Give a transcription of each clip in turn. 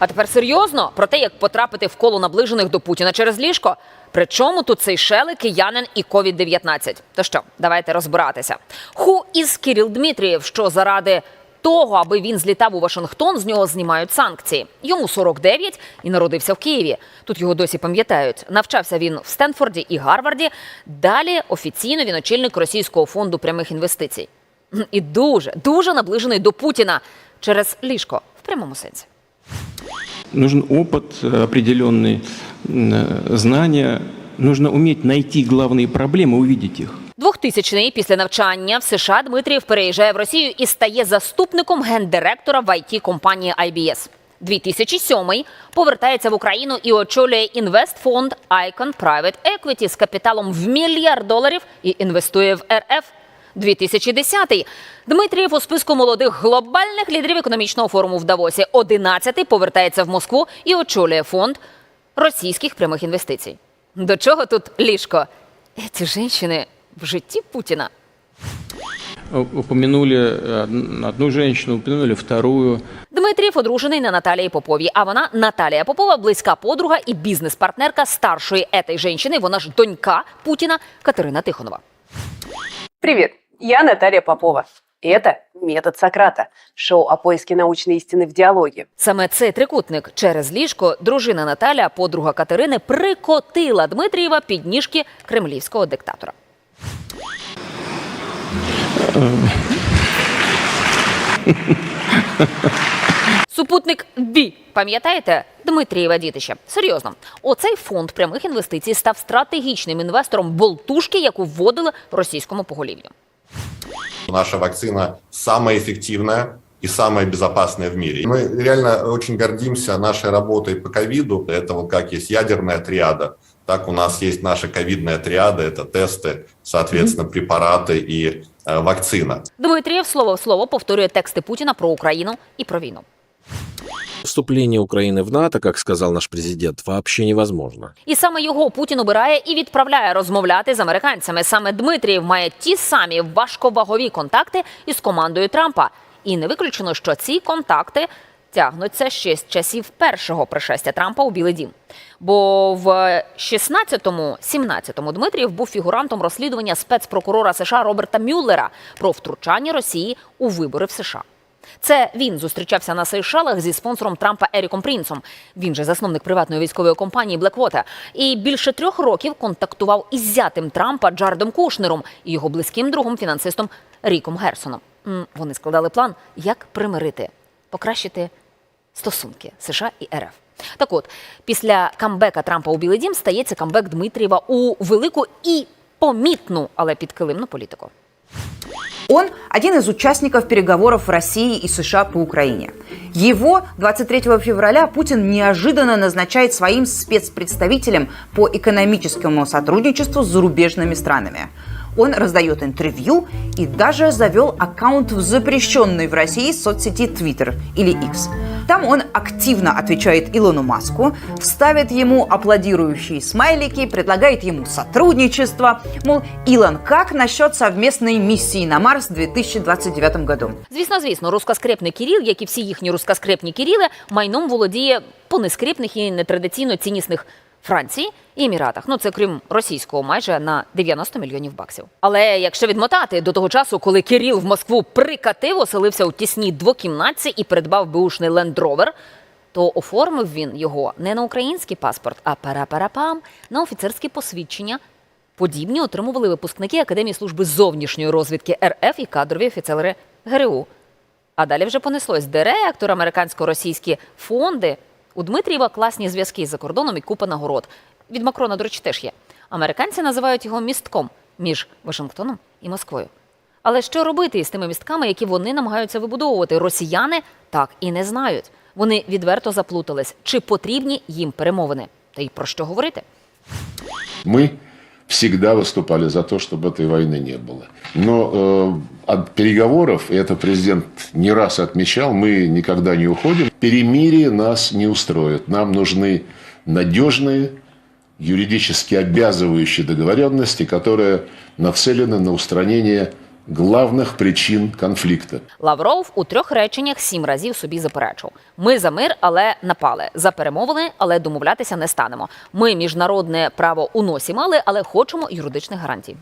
А тепер серйозно про те, як потрапити в коло наближених до Путіна через ліжко. Причому тут Сейшели, киянин і covid 19 То що, давайте розбиратися. Ху із Кіріл Дмитрієв, що заради того, аби він злітав у Вашингтон, з нього знімають санкції. Йому 49 і народився в Києві. Тут його досі пам'ятають. Навчався він в Стенфорді і Гарварді. Далі офіційно він очільник Російського фонду прямих інвестицій. І дуже, дуже наближений до Путіна через ліжко в прямому сенсі Нужен опыт, э, определенные э, знания. Нужно уметь найти главные проблемы, увидеть их. 2000-й після навчання в США Дмитрієв переїжджає в Росію і стає заступником гендиректора в it компанії IBS. 2007-й повертається в Україну і очолює інвестфонд Icon Private Equity з капіталом в мільярд доларів і інвестує в РФ. 2010-й Дмитрієв у списку молодих глобальних лідерів економічного форуму в Давосі. 11-й повертається в Москву і очолює фонд російських прямих інвестицій. До чого тут ліжко? Ці жінки в житті Путіна. Упомянули э, одну женщину, упомянули вторую. Дмитрієв одружений на Наталії Поповій, а вона Наталія Попова, близька подруга і бізнес-партнерка старшої етой жінки. Вона ж донька Путіна Катерина Тихонова. Привет, я Наталья Попова. И это «Метод Сократа» – шоу о поиске научной истины в диалоге. Саме цей трикутник через ліжко дружина Наталя, подруга Катерини, прикотила Дмитрієва під ніжки кремлівського диктатора. Супутник Бі, пам'ятаєте? Дмитрієва дітище. Серйозно, оцей фонд прямих інвестицій став стратегічним інвестором болтушки, яку вводили російському поголів'ю. Наша вакцина самая эффективная и самая безопасная в мире. Мы реально очень гордимся нашей работой по ковиду. Это вот как есть ядерная триада, так у нас есть наша ковидная триада, это тесты, соответственно, препараты и э, вакцина. Дмитрієв слово в слово повторює тексти Путіна про Україну і про війну. Вступление Украины в НАТО, как сказал наш президент, вообще невозможно. І саме його Путін обирає і відправляє розмовляти з американцями. Саме Дмитрієв має ті самі важковагові контакти із командою Трампа. І не виключено, що ці контакти тягнуться ще з часів першого пришестя Трампа у Білий Дім. Бо в 16-17 Дмитрієв був фігурантом розслідування спецпрокурора США Роберта Мюллера про втручання Росії у вибори в США. Це він зустрічався на Сейшелах зі спонсором Трампа Еріком Прінсом. Він же засновник приватної військової компанії Blackwater. І більше трьох років контактував із зятем Трампа Джардом Кушнером і його близьким другом фінансистом Ріком Герсоном. Вони складали план, як примирити, покращити стосунки США і РФ. Так от, після камбека Трампа у Білий Дім стається камбек Дмитрієва у велику і помітну, але підкилимну політику. Он один из участников переговоров России и США по Украине. Его 23 февраля Путин неожиданно назначает своим спецпредставителем по экономическому сотрудничеству с зарубежными странами. Он раздает интервью и даже завел аккаунт в запрещенной в России соцсети Twitter или X. Там он активно отвечает Илону Маску, ставит ему аплодирующие смайлики, предлагает ему сотрудничество. Мол, Илон, как насчет совместной миссии на Марс в 2029 году? Звісно, звісно, рускоскрепний Кіріл, як і всі їхні рускоскрепні Кіріли, майном володіє по нескрепних і нетрадиційно ціннісних Франції і Еміратах. Ну це крім російського, майже на 90 мільйонів баксів. Але якщо відмотати до того часу, коли Кіріл в Москву прикатив, оселився у тісній двокімнатці і придбав беушний лендровер, то оформив він його не на український паспорт, а пара-пара-пам на офіцерське посвідчення. Подібні отримували випускники Академії служби зовнішньої розвідки РФ і кадрові офіцери ГРУ. А далі вже понеслось директор, американсько-російські фонди. У Дмитрієва класні зв'язки за кордоном і купа нагород. Від Макрона, до речі, теж є. Американці називають його містком між Вашингтоном і Москвою. Але що робити із тими містками, які вони намагаються вибудовувати? Росіяни так і не знають. Вони відверто заплутались, чи потрібні їм перемовини. Та й про що говорити? Мы всегда выступали за то, чтобы этой войны не было. Но э, от переговоров, и это президент не раз отмечал, мы никогда не уходим. Перемирие нас не устроит. Нам нужны надежные, юридически обязывающие договоренности, которые нацелены на устранение главных причин конфлікту. Лавров у трьох реченнях сім разів собі заперечив: ми за мир, але напали, за перемовини, але домовлятися не станемо. Ми міжнародне право у носі мали, але хочемо юридичних гарантій.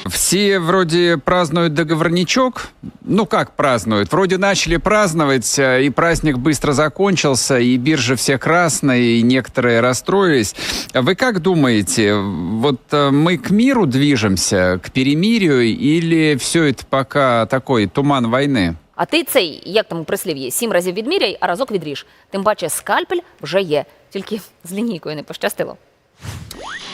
Бух. Все вроде празднуют договорничок. Ну как празднуют? Вроде начали праздновать, э, и праздник быстро закончился, и биржа все красные, и некоторые расстроились. Вы как думаете, вот э, мы к миру движемся, к перемирию, или все это пока такой туман войны? А ти цей, як там у прислів'ї, сім разів відміряй, а разок відріж. Тим паче скальпель вже є. Тільки з лінійкою не пощастило.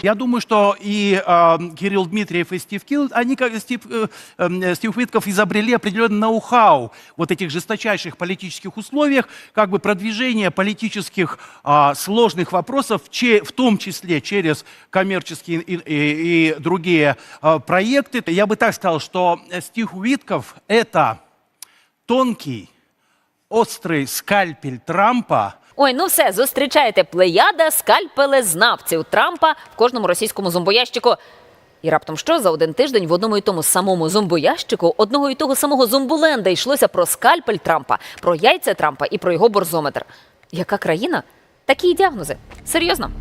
Я думаю, что и э, Кирилл Дмитриев и Стив Килл, они как Стив, э, э, Стив Уитков изобрели определенный ноу-хау вот этих жесточайших политических условиях, как бы продвижение политических а, сложных вопросов, че- в том числе через коммерческие и, и- и другие а, проекты. Я бы так сказал, что Стив Уитков – это тонкий, острый скальпель Трампа – Ой, ну все, зустрічаєте плеяда скальпелезнавців Трампа в кожному російському зомбоящику. І раптом що за один тиждень в одному і тому самому зомбоящику одного і того самого зомбуленда йшлося про скальпель Трампа, про яйця Трампа і про його борзометр. Яка країна? Такі діагнози. Серйозно.